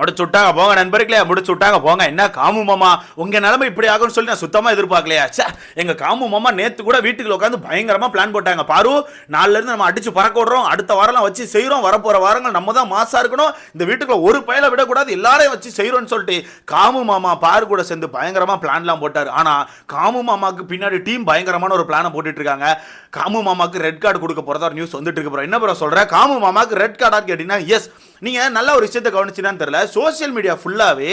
முடிச்சு விட்டாங்க போங்க நண்பர்களே முடிச்சு விட்டாங்க போங்க. என்ன காமு மாமா? உங்க நிலைமை இப்படி ஆகும்னு சொல்லி நான் சுத்தமா எதிர்பார்க்கலையா? சே எங்க காமு மாமா நேத்து கூட வீட்டுக்குள்ள உட்காந்து பயங்கரமா பிளான் போட்டாங்க. பாரு நாலுல இருந்து நம்ம அடிச்சு பறக்க விடுறோம். அடுத்த வாரம்லாம் வச்சு செய்யறோம் வரப்போற வாரங்கள் நம்ம தான் மாசா இருக்கணும். இந்த வீட்டுக்குள்ள ஒரு பயல விடக்கூடாது. எல்லாரையும் வச்சு செய்யறோம்னு சொல்லிட்டு காமு மாமா பாரு கூட சேர்ந்து பயங்கரமா பிளான்லாம் போட்டாரு. ஆனா காமு மாமாக்கு பின்னாடி டீம் பயங்கரமான ஒரு பிளானை போட்டுட்டு இருக்காங்க காமு மாமாக்கு ரெட் கார்டு கொடுக்க போறதா ஒரு நியூஸ் வந்துட்டு இருக்கு என்ன ப்ரோ சொல்ற? காமு மாமாக்கு ரெட் கார்டா கேட்டீங்கன்னா எஸ் நீங்க நல்ல ஒரு விஷயத்தை கவனிச்சுதான் தெரியல. சோசியல் மீடியா ஃபுல்லாகவே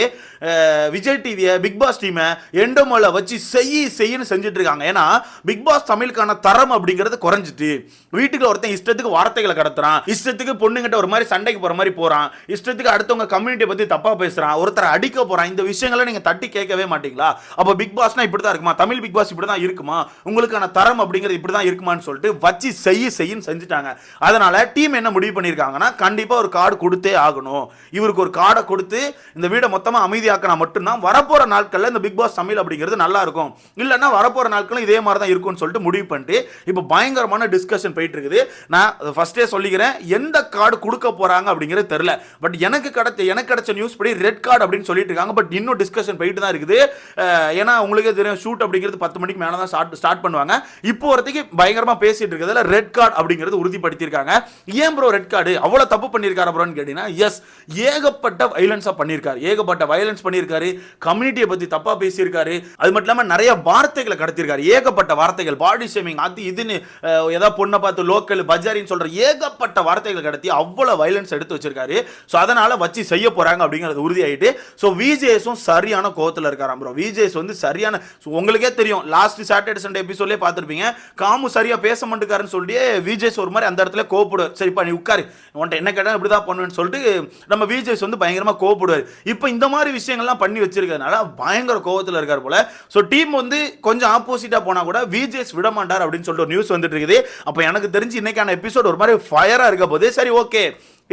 விஜய் டிவியை பிக் பாஸ் டீமை எண்டோமோல வச்சு செய் செய்யன்னு செஞ்சுட்டு இருக்காங்க ஏன்னா பிக் பாஸ் தமிழுக்கான தரம் அப்படிங்கிறது குறைஞ்சிட்டு வீட்டுக்கு ஒருத்தன் இஷ்டத்துக்கு வார்த்தைகளை கடத்துறான் இஷ்டத்துக்கு பொண்ணுங்கிட்ட ஒரு மாதிரி சண்டைக்கு போகிற மாதிரி போகிறான் இஷ்டத்துக்கு அடுத்தவங்க கம்யூனிட்டியை பற்றி தப்பாக பேசுகிறான் ஒருத்தரை அடிக்க போகிறான் இந்த விஷயங்களை நீங்கள் தட்டி கேட்கவே மாட்டீங்களா? அப்போ பிக் பாஸ்னா இப்படி தான் இருக்குமா? தமிழ் பிக் பாஸ் இப்படி தான் இருக்குமா? உங்களுக்கான தரம் அப்படிங்கிறது இப்படி தான் இருக்குமான்னு சொல்லிட்டு வச்சு செய்ய செய்யன்னு செஞ்சுட்டாங்க. அதனால் டீம் என்ன முடிவு பண்ணியிருக்காங்கன்னா கண்டிப்பாக ஒரு கார்டு கொடுத்தே ஆகணும். இவருக்கு ஒரு கார்டை கொடுத்து இந்த வீடை மொத்தமா அமைதியாக்கினா மட்டும்தான் வரப்போற நாட்கள்ல இந்த பிக் பாஸ் தமிழ் அப்படிங்கிறது நல்லா இருக்கும். இல்லைன்னா வரப்போற நாட்களும் இதே மாதிரி தான் இருக்கும்னு சொல்லிட்டு முடிவு பண்ணிட்டு இப்போ பயங்கரமான டிஸ்கஷன் போயிட்டு இருக்குது நான் ஃபர்ஸ்டே சொல்லிக்கிறேன். எந்த கார்டு கொடுக்க போறாங்க அப்படிங்கிறது தெரில பட் எனக்கு கிடைச்ச எனக்கு கிடைச்ச நியூஸ் படி ரெட் கார்டு அப்படின்னு சொல்லிட்டு இருக்காங்க. பட் இன்னும் டிஸ்கஷன் போயிட்டு தான் இருக்குது. ஏன்னா உங்களுக்கே தெரியும் ஷூட் அப்படிங்கிறது பத்து மணிக்கு மேலே தான் ஸ்டார்ட் ஸ்டார்ட் பண்ணுவாங்க. இப்போ ஒருத்தைக்கு பயங்கரமாக பேசிட்டு இருக்கிறதுல ரெட் கார்டு அப்படிங்கிறது உறுதிப்படுத்தியிருக்காங்க. ஏன் ப்ரோ ரெட் கார்டு அவ்வளோ தப்பு பண்ணியிருக்காரு ப்ரோன்னு கேட்டிங்கன்னா எஸ் ஏகப்பட்ட வைலன்ஸாக பண்ணியிருக்காரு. ஏகப்பட்ட வைலன்ஸ் பண்ணியிருக்காரு. கம்யூனிட்டியை பற்றி தப்பாக பேசியிருக்காரு. அது மட்டும் இல்லாமல் நிறைய வார்த்தைகளை கடத்தியிருக்காரு. ஏகப்பட்ட வார்த்தைகள் பாடி ஷேமிங் அது இதுன்னு ஏதாவது பொண்ணை பார்த்து லோக்கல் பஜாரின்னு சொல்ற ஏகப்பட்ட வார்த்தைகள் கடத்தி அவ்வளோ வைலன்ஸ் எடுத்து வச்சிருக்காரு. ஸோ அதனால வச்சு செய்ய போறாங்க அப்படிங்கிறது உறுதியாயிட்டு ஸோ விஜேஸும் சரியான கோவத்தில் இருக்காராம் ப்ரோ விஜேஸ் வந்து சரியான உங்களுக்கே தெரியும். லாஸ்ட் சாட்டர்டே சண்டே எபிசோட்லேயே பார்த்துருப்பீங்க. காமு சரியா பேச மாட்டேக்காருன்னு சொல்லிட்டு விஜேஸ் ஒரு மாதிரி அந்த இடத்துல கோவப்படுவார். சரிப்பா நீ உட்காரு. உன்ட்ட என்ன கேட்டால் இப்படி தான் பண்ணுவேன்னு சொல்லிட்டு நம்ம விஜேஸ் வந்து பயங்கர பயங்கரமாக கோவப்படுவார். இப்போ இந்த மாதிரி விஷயங்கள்லாம் பண்ணி வச்சிருக்கிறதுனால பயங்கர கோவத்தில் இருக்கார் போல. ஸோ டீம் வந்து கொஞ்சம் ஆப்போசிட்டாக போனால் கூட விஜேஎஸ் விட மாட்டார் அப்படின்னு சொல்லிட்டு ஒரு நியூஸ் வந்துட்டு இருக்குது. அப்போ எனக்கு தெரிஞ்சு இன்னைக்கான எபிசோட் ஒரு மாதிரி ஃபயராக இருக்க போது சரி ஓகே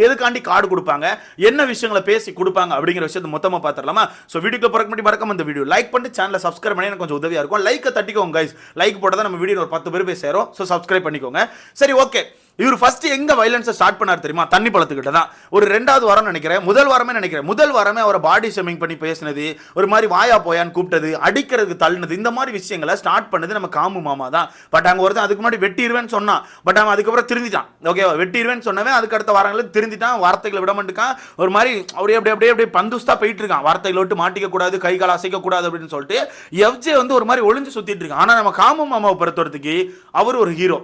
எதுக்காண்டி கார்டு கொடுப்பாங்க? என்ன விஷயங்களை பேசி கொடுப்பாங்க? அப்படிங்கிற விஷயத்தை மொத்தமாக பார்த்துடலாமா ஸோ வீடியோக்கு பிறக்க மட்டும் மறக்காம இந்த வீடியோ லைக் பண்ணிட்டு சேனலை சப்ஸ்கிரைப் பண்ணி எனக்கு கொஞ்சம் உதவியாக இருக்கும். லைக்கை தட்டிக்கோங்க கைஸ் லைக் போட்டால் தான் நம்ம வீடியோ ஒரு பத்து பேர் போய் சேரும். ஸோ சப்ஸ்கிரைப் பண்ணிக்கோங்க. சரி ஓகே இவர் ஃபர்ஸ்ட் எங்க வயலன்ஸை ஸ்டார்ட் பண்ணார் தெரியுமா? தண்ணி பழத்துக்கிட்ட தான். ஒரு ரெண்டாவது வாரம் நினைக்கிறேன். முதல் வாரமே நினைக்கிறேன். முதல் வாரமே அவரை பாடி ஷேமிங் பண்ணி பேசினது ஒரு மாதிரி வாயா போயான்னு கூப்பிட்டது அடிக்கிறதுக்கு தள்ளினது இந்த மாதிரி விஷயங்களை ஸ்டார்ட் பண்ணது நம்ம காமு மாமா தான். பட் அங்கே ஒருத்தன் அதுக்கு முன்னாடி வெட்டிடுவேன்னு சொன்னான். பட் அவன் அதுக்கப்புறம் திருந்திட்டான். ஓகேவா வெட்டிடுவேன்னு சொன்னவன் அதுக்கு அடுத்த வாரங்களில் திருந்திட்டான். வார்த்தைகளை விட மாட்டுக்கான். ஒரு மாதிரி அப்படியே அப்படியே அப்படியே அப்படியே பந்துஸ்தா போயிட்டு இருக்கான் வார்த்தைகளை விட்டு மாட்டிக்க கூடாது கை கால் அசைக்க கூடாது அப்படின்னு சொல்லிட்டு எஃப்ஜே வந்து ஒரு மாதிரி ஒளிஞ்சு சுத்திட்டு இருக்கான் ஆனால் நம்ம காமு மாமாவை பொறுத்தவரத்துக்கு அவர் ஒரு ஹீரோ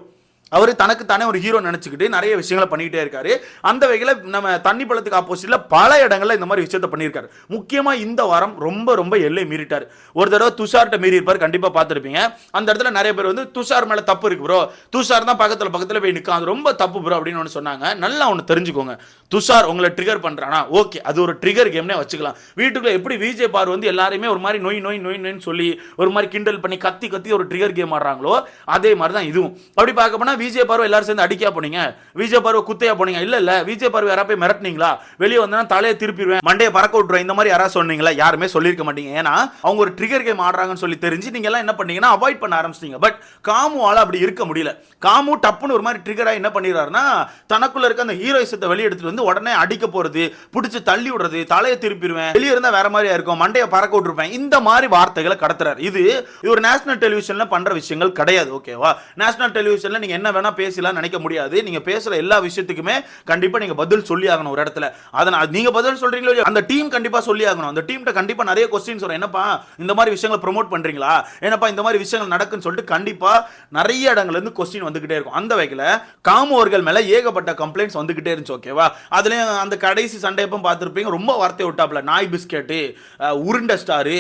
அவர் தனக்கு தானே ஒரு ஹீரோ நினச்சிக்கிட்டு நிறைய விஷயங்களை பண்ணிக்கிட்டே இருக்காரு. அந்த வகையில் நம்ம தண்ணி பழத்துக்கு ஆப்போசிட்டில் பல இடங்களில் இந்த மாதிரி விஷயத்த பண்ணியிருக்காரு. முக்கியமாக இந்த வாரம் ரொம்ப ரொம்ப எல்லை மீறிட்டார். ஒரு தடவை துஷார்கிட்ட மீறி இருப்பார் கண்டிப்பாக பார்த்துருப்பீங்க. அந்த இடத்துல நிறைய பேர் வந்து துஷார் மேலே தப்பு இருக்கு ப்ரோ துஷார் தான் பக்கத்தில் பக்கத்தில் போய் நிற்கும் அது ரொம்ப தப்பு ப்ரோ அப்படின்னு ஒன்று சொன்னாங்க. நல்லா ஒன்று தெரிஞ்சுக்கோங்க. துஷார் உங்களை ட்ரிகர் பண்ணுறானா ஓகே அது ஒரு ட்ரிகர் கேம்னே வச்சுக்கலாம். வீட்டுக்குள்ள எப்படி விஜய் பார் வந்து எல்லாருமே ஒரு மாதிரி நோய் நோய் நோய் நோய்னு சொல்லி ஒரு மாதிரி கிண்டல் பண்ணி கத்தி கத்தி ஒரு ட்ரிகர் கேம் ஆடுறாங்களோ அதே மாதிரி தான் இதுவும். அப்படி பார்க்க போனால் விஜய பார்வை எல்லாரும் சேர்ந்து அடிக்கா போனீங்க? விஜய பார்வை குத்தையா போனீங்க? இல்ல இல்ல. விஜய பார்வை யாரா போய் மிரட்டினீங்களா? வெளியே வந்தா தலையை திருப்பிடுவேன். மண்டையை பறக்க விட்டுருவேன். இந்த மாதிரி யாராவது சொன்னீங்களா? யாருமே சொல்லியிருக்க மாட்டீங்க. ஏன்னா அவங்க ஒரு ட்ரிகர் கேம் ஆடுறாங்கன்னு சொல்லி தெரிஞ்சு நீங்க எல்லாம் என்ன பண்ணீங்கன்னா அவாய்ட் பண்ண ஆரம்பிச்சிட்டீங்க. பட் காமுவால அப்படி இருக்க முடியல. காமு டப்புன்னு ஒரு மாதிரி ட்ரிகரா என்ன பண்ணிடுறாருன்னா தனக்குள்ள இருக்க அந்த ஹீரோயிசத்தை வெளியே எடுத்துட்டு வந்து உடனே அடிக்க போறது பிடிச்சி தள்ளி விடுறது தலையை திருப்பிடுவேன் வெளியே இருந்தா வேற மாதிரியா இருக்கும் மண்டையை பறக்க விட்டுருப்பேன். இந்த மாதிரி வார்த்தைகளை கடத்துறாரு. இது இது ஒரு நேஷனல் டெலிவிஷன்ல பண்ற விஷயங்கள் கிடையாது. ஓகேவா நேஷனல் டெலிவிஷன்ல நீங்க என்ன வேணா பேசலாம் நினைக்க முடியாது. நீங்க பேசுற எல்லா விஷயத்துக்குமே கண்டிப்பா நீங்க பதில் சொல்லி ஆகணும் ஒரு இடத்துல. அதனால நீங்க பதில் சொல்றீங்களோ அந்த டீம் கண்டிப்பா சொல்லி ஆகணும் அந்த டீம்கிட்ட கண்டிப்பா நிறைய கொஸ்டின்ஸ் வரும் என்னப்பா இந்த மாதிரி விஷயங்களை ப்ரோமோட் பண்றீங்களா? என்னப்பா இந்த மாதிரி விஷயங்கள் நடக்குன்னு சொல்லிட்டு கண்டிப்பா நிறைய இடங்கள்ல இருந்து கொஸ்டின் வந்துகிட்டே இருக்கும். அந்த வகையில காமு மேல ஏகப்பட்ட கம்ப்ளைண்ட்ஸ் வந்துகிட்டே இருந்துச்சு ஓகேவா அதுலயும் அந்த கடைசி சண்டை எப்போ பார்த்துருப்பீங்க. ரொம்ப வார்த்தை விட்டாப்ல நாய் பிஸ்கெட்டு உருண்ட உருண்டை ஸ்டாரு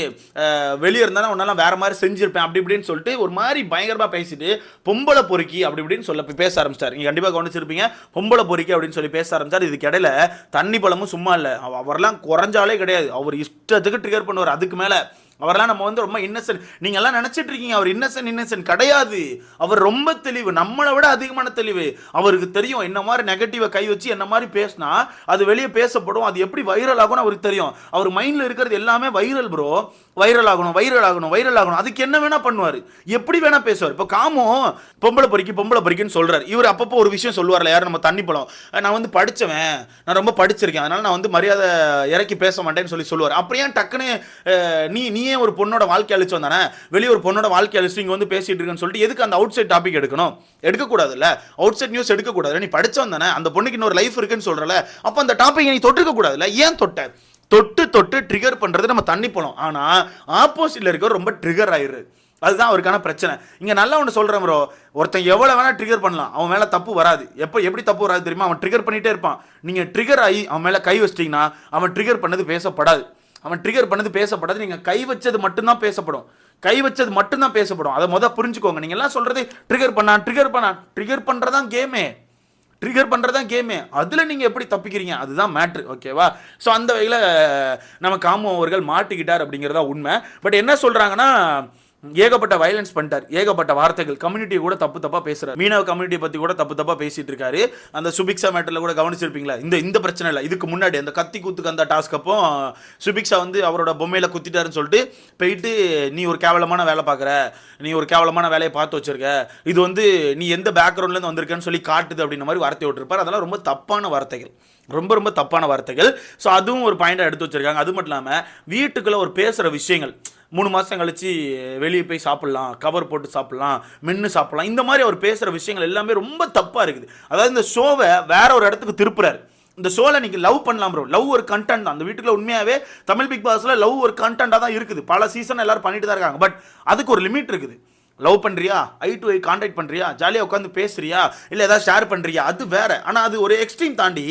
வெளியே இருந்தாலும் உன்னால வேற மாதிரி செஞ்சிருப்பேன் அப்படி இப்படின்னு சொல்லிட்டு ஒரு மாதிரி பயங்கரமா பேசிட்டு பொம்பளை பொறுக்கி அப்படி அப்படின்னு சொல்ல பேச ஆரம்பிச்சிட்டார். நீங்க கண்டிப்பா கவனிச்சிருப்பீங்க. பொம்பளை பொறிக்கை அப்படின்னு சொல்லி பேச ஆரம்பிச்சார். இதுக்கு இடையில தண்ணி பழமும் சும்மா இல்லை. அவரெல்லாம் குறைஞ்சாலே கிடையாது. அவர் இஷ்டத்துக்கு ட்ரிகர் பண்ணுவார். அதுக்கு மேலே அவரெல்லாம் நம்ம வந்து ரொம்ப இன்னசென்ட் நீங்கள்லாம் எல்லாம் இருக்கீங்க அவர் இன்னசென்ட் இன்னசென்ட் கிடையாது. அவர் ரொம்ப தெளிவு நம்மளை விட அதிகமான தெளிவு. அவருக்கு தெரியும் என்ன மாதிரி நெகட்டிவை கை வச்சு என்ன மாதிரி பேசினா அது வெளியே பேசப்படும். அது எப்படி வைரல் ஆகும்னு அவருக்கு தெரியும். அவர் மைண்டில் இருக்கிறது எல்லாமே வைரல் ப்ரோ வைரல் ஆகணும் வைரல் ஆகணும் வைரல் ஆகணும். அதுக்கு என்ன வேணா பண்ணுவார். எப்படி வேணா பேசுவார். இப்போ காமோ பொம்பளை பொறிக்கி பொம்பளை பொறிக்கின்னு சொல்கிறார் இவர் அப்பப்போ ஒரு விஷயம் சொல்லுவார்ல யாரும் நம்ம தண்ணி பழம்? நான் வந்து படித்தவன் நான் ரொம்ப படிச்சிருக்கேன். அதனால நான் வந்து மரியாதை இறக்கி பேச மாட்டேன்னு சொல்லி சொல்லுவார். அப்படியே டக்குன்னு நீ நீ நீயே ஒரு பொண்ணோட வாழ்க்கை அழிச்சு வந்தானே? வெளியே ஒரு பொண்ணோட வாழ்க்கை அழிச்சு இங்கே வந்து பேசிட்டு இருக்கேன்னு சொல்லிட்டு எதுக்கு அந்த அவுட் சைட் டாபிக் எடுக்கணும்? எடுக்கக்கூடாதுல்ல? அவுட் சைட் நியூஸ் எடுக்கக்கூடாது. நீ படிச்சவன் தானே அந்த பொண்ணுக்கு இன்னொரு லைஃப் இருக்குன்னு சொல்றல. அப்போ அந்த டாபிக் நீ தொட்டுக்க கூடாதுல்ல ஏன் தொட்ட? தொட்டு தொட்டு ட்ரிகர் பண்றது நம்ம தண்ணி போனோம் ஆனா ஆப்போசிட்டில் இருக்கிற ரொம்ப ட்ரிகர் ஆயிரு. அதுதான் அவருக்கான பிரச்சனை. இங்க நல்லா ஒன்று சொல்றேன் ப்ரோ ஒருத்தன் எவ்வளோ வேணால் ட்ரிகர் பண்ணலாம். அவன் மேலே தப்பு வராது. எப்போ எப்படி தப்பு வராது தெரியுமா? அவன் ட்ரிகர் பண்ணிட்டே இருப்பான். நீங்க ட்ரிகர் ஆகி அவன் மேலே கை வச்சிட்டீங்கன்னா அவன் ட்ரிகர் பண்ணது பேசப்படாது. அவன் ட்ரிகர் பண்ணது பேசப்படாது. நீங்கள் கை வச்சது மட்டும்தான் பேசப்படும். கை வச்சது மட்டும்தான் பேசப்படும். அதை மொதல் புரிஞ்சுக்கோங்க. நீங்கள் எல்லாம் சொல்கிறது ட்ரிகர் பண்ணான் ட்ரிகர் பண்ணான் ட்ரிகர் பண்ணுறதான் கேமே ட்ரிகர் பண்ணுறது தான் கேமு அதில் நீங்கள் எப்படி தப்பிக்கிறீங்க? அதுதான் மேட்ரு ஓகேவா ஸோ அந்த வகையில் நம்ம காமு அவர்கள் மாட்டிக்கிட்டார் அப்படிங்கிறதா உண்மை. பட் என்ன சொல்கிறாங்கன்னா ஏகப்பட்ட வயலன்ஸ் பண்ணிட்டார். ஏகப்பட்ட வார்த்தைகள். கம்யூனிட்டியை கூட தப்பு தப்பாக பேசுகிறார் மீனவ கம்யூனிட்டி பற்றி கூட தப்பு தப்பாக பேசிட்டு இருக்காரு. அந்த சுபிக்ஷா மேட்டரில் கூட கவனிச்சிருப்பீங்களா? இந்த இந்த பிரச்சனை இல்லை. இதுக்கு முன்னாடி அந்த கத்தி கூத்துக்கு அந்த டாஸ்க் அப்போ சுபிக்ஷா வந்து அவரோட பொம்மையில் குத்திட்டாருன்னு சொல்லிட்டு போயிட்டு நீ ஒரு கேவலமான வேலை பார்க்குற நீ ஒரு கேவலமான வேலையை பார்த்து வச்சிருக்க. இது வந்து நீ எந்த பேக்ரவுண்ட்லேருந்து வந்திருக்கன்னு சொல்லி காட்டுது அப்படின்ற மாதிரி வார்த்தை விட்டுருப்பார். அதெல்லாம் ரொம்ப தப்பான வார்த்தைகள். ரொம்ப ரொம்ப தப்பான வார்த்தைகள். ஸோ அதுவும் ஒரு பாயிண்டாக எடுத்து வச்சுருக்காங்க. அது மட்டும் இல்லாமல் வீட்டுக்குள்ளே ஒரு பேசுகிற விஷயங்கள். மூணு மாதம் கழிச்சு வெளியே போய் சாப்பிட்லாம் கவர் போட்டு சாப்பிட்லாம் மென்று சாப்பிட்லாம். இந்த மாதிரி அவர் பேசுகிற விஷயங்கள் எல்லாமே ரொம்ப தப்பாக இருக்குது. அதாவது இந்த ஷோவை வேற ஒரு இடத்துக்கு திருப்புறாரு. இந்த ஷோவில் நீங்கள் லவ் பண்ணலாம் ப்ரோ லவ் ஒரு கண்டென்ட் தான். அந்த வீட்டுக்குள்ள உண்மையாகவே தமிழ் பிக் பாஸில் லவ் ஒரு கண்டென்ட்டாக தான் இருக்குது. பல சீசன் எல்லாரும் பண்ணிட்டு தான் இருக்காங்க. பட் அதுக்கு ஒரு லிமிட் இருக்குது. லவ் பண்ணுறியா ஐ டு ஐ காண்டாக்ட் பண்ணுறியா ஜாலியாக உட்காந்து பேசுறியா? இல்லை ஏதாவது ஷேர் பண்ணுறியா அது வேற. ஆனால் அது ஒரு எக்ஸ்ட்ரீம் தாண்டி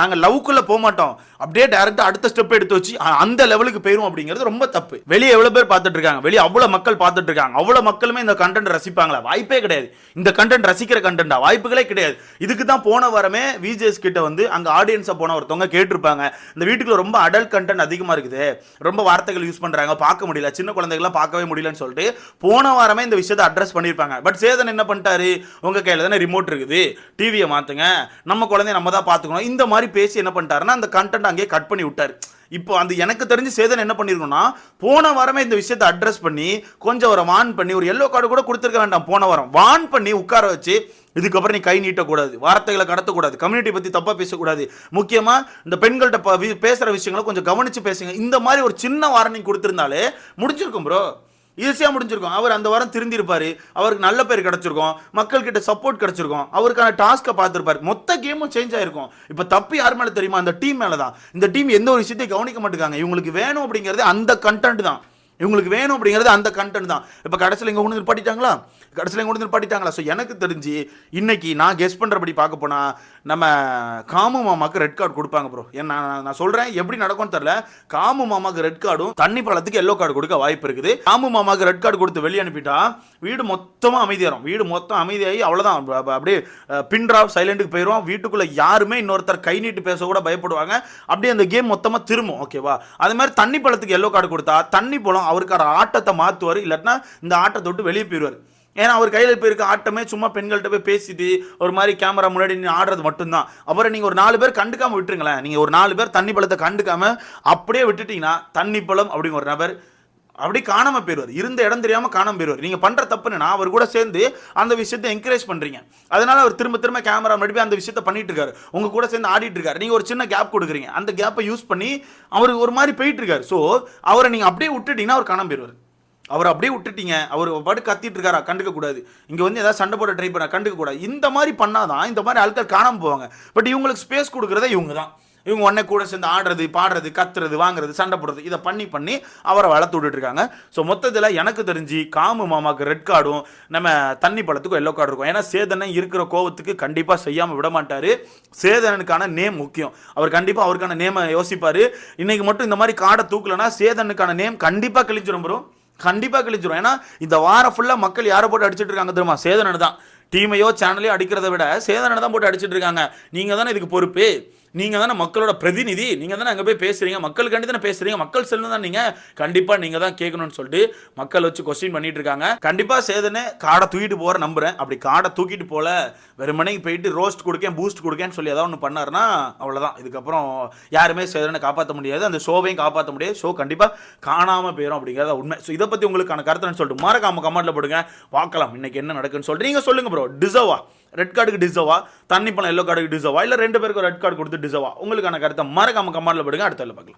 நாங்கள் லவ்க்குள்ளே போக மாட்டோம். அப்படியே டேரெக்டாக அடுத்த ஸ்டெப் எடுத்து வச்சு அந்த லெவலுக்கு போயிடும் அப்படிங்கிறது ரொம்ப தப்பு. வெளியே எவ்வளோ பேர் பார்த்துட்டு இருக்காங்க? வெளியே அவ்வளோ மக்கள் பார்த்துட்டு இருக்காங்க. அவ்வளோ மக்களுமே இந்த கண்டென்ட் ரசிப்பாங்களா? வாய்ப்பே கிடையாது. இந்த கண்டென்ட் ரசிக்கிற கண்டென்ட்டா வாய்ப்புகளே கிடையாது. இதுக்கு தான் போன வாரமே விஜேஸ் கிட்ட வந்து அங்கே ஆடியன்ஸை போன ஒருத்தவங்க கேட்டிருப்பாங்க. இந்த வீட்டுக்குள்ள ரொம்ப அடல்ட் கண்டென்ட் அதிகமாக இருக்குது. ரொம்ப வார்த்தைகள் யூஸ் பண்ணுறாங்க பார்க்க முடியல. சின்ன குழந்தைகள்லாம் பார்க்கவே முடியலன்னு சொல்லிட்டு போன வாரமே இந்த விஷயம் விஷயத்தை அட்ரஸ் பண்ணியிருப்பாங்க. பட் சேதன் என்ன பண்ணிட்டாரு? உங்க கையில் தானே ரிமோட் இருக்குது. டிவியை மாத்துங்க. நம்ம குழந்தைய நம்ம தான் பார்த்துக்கணும். இந்த மாதிரி பேசி என்ன பண்ணிட்டாருன்னா அந்த கண்டென்ட் அங்கேயே கட் பண்ணி விட்டாரு. இப்போ அந்த எனக்கு தெரிஞ்சு சேதன் என்ன பண்ணியிருக்கோம்னா போன வாரமே இந்த விஷயத்தை அட்ரஸ் பண்ணி கொஞ்சம் ஒரு வான் பண்ணி ஒரு எல்லோ கார்டு கூட கொடுத்துருக்க வேண்டாம் போன வாரம். வான் பண்ணி உட்கார வச்சு இதுக்கப்புறம் நீ கை நீட்டக்கூடாது வார்த்தைகளை கடத்தக்கூடாது கம்யூனிட்டி பற்றி தப்பாக பேசக்கூடாது. முக்கியமாக இந்த பெண்கள்கிட்ட பேசுகிற விஷயங்களை கொஞ்சம் கவனித்து பேசுங்க. இந்த மாதிரி ஒரு சின்ன வார்னிங் கொடுத்துருந்தாலே முடிஞ்சிருக்கும் ப்ரோ ஈஸியாக முடிஞ்சிருக்கும். அவர் அந்த வாரம் திருந்திருப்பார். அவருக்கு நல்ல பேர் கிடச்சிருக்கும். மக்கள்கிட்ட சப்போர்ட் கிடச்சிருக்கும். அவருக்கான டாஸ்க்கை பார்த்துருப்பாரு. மொத்த கேமும் சேஞ்ச் ஆயிருக்கும். இப்போ தப்பு யார் மேலே தெரியுமா? அந்த டீம் மேலே தான் இந்த டீம் எந்த ஒரு விஷயத்தையும் கவனிக்க மாட்டேங்காங்க இவங்களுக்கு வேணும் அப்படிங்கிறது அந்த கண்டென்ட் தான். இவங்களுக்கு வேணும் அப்படிங்கிறது அந்த கண்டென்ட் தான். இப்போ கடைசியில் இங்கே கொண்டு வந்து கடைசியில் இங்கே கொண்டு வந்து ஸோ எனக்கு தெரிஞ்சு இன்னைக்கு நான் கெஸ் பண்ணுறபடி பார்க்க போனால் நம்ம காமு மாமாக்கு ரெட் கார்டு கொடுப்பாங்க ப்ரோ ஏன்னா நான் நான் சொல்கிறேன் எப்படி நடக்கும்னு தெரில காமு மாமாக்கு ரெட் கார்டும் தண்ணி பழத்துக்கு எல்லோ கார்டு கொடுக்க வாய்ப்பு இருக்குது. காமு மாமாக்கு ரெட் கார்டு கொடுத்து வெளியே அனுப்பிட்டா வீடு மொத்தமாக அமைதியாகும் வீடு மொத்தம் அமைதியாகி அவ்வளோதான் அப்படியே பின்ட்ரா சைலண்ட்டுக்கு போயிடும் வீட்டுக்குள்ளே யாருமே இன்னொருத்தர் கை நீட்டு பேச கூட பயப்படுவாங்க. அப்படியே அந்த கேம் மொத்தமாக திரும்பும். ஓகேவா அது மாதிரி தண்ணி பழத்துக்கு எல்லோ கார்டு கொடுத்தா தண்ணி பழம் அவருக்கார ஆட்டத்தை மாற்றுவார் இல்லாட்டினா இந்த ஆட்டத்தை விட்டு வெளியே போயிடுவார். ஏன்னா அவர் கையில் இப்போ இருக்க ஆட்டமே சும்மா பெண்கள்கிட்ட போய் பேசிட்டு ஒரு மாதிரி கேமரா முன்னாடி நீ ஆடுறது மட்டும்தான். அப்புறம் நீங்கள் ஒரு நாலு பேர் கண்டுக்காமல் விட்டுருங்களேன். நீங்கள் ஒரு நாலு பேர் தண்ணி பழத்தை கண்டுக்காமல் அப்படியே விட்டுட்டீங்கன்னா தண்ணி பழம் அப்படிங்கிற ஒரு நபர் அப்படி காணாமல் போயிடுவார். இருந்த இடம் தெரியாமல் காணாமல் போயிடுவார். நீங்கள் பண்ணுற தப்பு என்னன்னா அவர் கூட சேர்ந்து அந்த விஷயத்தை என்கரேஜ் பண்ணுறீங்க அதனால அவர் திரும்ப திரும்ப கேமரா முன்னாடி அந்த விஷயத்தை பண்ணிட்டு இருக்காரு. உங்கள் கூட சேர்ந்து ஆடிட்டு இருக்காரு. நீங்கள் ஒரு சின்ன கேப் கொடுக்குறீங்க. அந்த கேப்பை யூஸ் பண்ணி அவர் ஒரு மாதிரி போயிட்டு இருக்காரு. ஸோ அவரை நீங்கள் அப்படியே விட்டுட்டீங்கன்னா அவர் காணாமல் போயிடுவார். அவர் அப்படியே விட்டுட்டீங்க. அவர் பாட்டு கத்திட்டு இருக்காரா? கண்டுக்க கூடாது. இங்கே வந்து ஏதாவது சண்டை போட ட்ரை பண்ண கண்டுக்க கூடாது. இந்த மாதிரி பண்ணாதான் இந்த மாதிரி ஆட்கள் காணாம போவாங்க. பட் இவங்களுக்கு ஸ்பேஸ் கொடுக்குறதே இவங்க தான். இவங்க உடனே கூட சேர்ந்து ஆடுறது பாடுறது கத்துறது வாங்குறது சண்டை போடுறது இதை பண்ணி பண்ணி அவரை வளர்த்து விட்டுட்டு இருக்காங்க. ஸோ மொத்தத்தில் எனக்கு தெரிஞ்சு காமு மாமாவுக்கு ரெட் கார்டும் நம்ம தண்ணி பழத்துக்கும் எல்லோ கார்டு இருக்கும். ஏன்னா சேதனை இருக்கிற கோவத்துக்கு கண்டிப்பாக செய்யாமல் விட மாட்டார். சேதனனுக்கான நேம் முக்கியம். அவர் கண்டிப்பாக அவருக்கான நேமை யோசிப்பார். இன்றைக்கி மட்டும் இந்த மாதிரி காடை தூக்கலன்னா சேதனுக்கான நேம் கண்டிப்பாக கிழிஞ்சிடும் bro. கண்டிப்பாக கிழிச்சிரும் ஏன்னா இந்த வாரம் ஃபுல்லாக மக்கள் யாரை போட்டு அடிச்சிட்டு இருக்காங்க தெரியுமா? சேதனன் தான் டீமையோ சேனலையோ அடிக்கிறத விட சேதனனை தான் போட்டு அடிச்சுட்டு இருக்காங்க. நீங்கள் தானே இதுக்கு பொறுப்பு. நீங்கள் தானே மக்களோட பிரதிநிதி. நீங்கள் தானே அங்கே போய் பேசுகிறீங்க மக்களுக்காண்டி தானே பேசுகிறீங்க மக்கள் செல்லும் தான் நீங்கள் கண்டிப்பாக நீங்கள் தான் கேட்கணும்னு சொல்லிட்டு மக்கள் வச்சு கொஸ்டின் பண்ணிட்டு இருக்காங்க. கண்டிப்பாக சேதனே காடை தூக்கிட்டு போகிற நம்புகிறேன் அப்படி காடை தூக்கிட்டு போல வெறுமனைக்கு போயிட்டு ரோஸ்ட் கொடுக்கேன் பூஸ்ட் கொடுக்கேன்னு சொல்லி ஏதாவது ஒன்று பண்ணாருன்னா அவ்வளோதான் இதுக்கப்புறம் யாருமே சேதனை காப்பாற்ற முடியாது. அந்த ஷோவையும் காப்பாற்ற முடியாது. ஷோ கண்டிப்பாக காணாமல் போயிடும் அப்படிங்கிறத உண்மை. ஸோ இதை பற்றி உங்களுக்கான கருத்துன்னு சொல்லிட்டு மறக்காம கமெண்ட்டில் போடுங்க. பார்க்கலாம். இன்னைக்கு என்ன நடக்குன்னு சொல்லிட்டு. நீங்கள் சொல்லுங்கள் ப்ரோ டிசர்வா ரெட் கார்டுக்கு டிசர்வா தண்ணி பணம் எல்லோ கார்டுக்கு டிசர்வா இல்லை ரெண்டு பேருக்கு ரெட் கார்டு கொடுத்து டிசர்வா உங்களுக்கான கருத்தை மறக்காம கமெண்ட்ல போடுங்க. அடுத்த பார்க்கலாம்.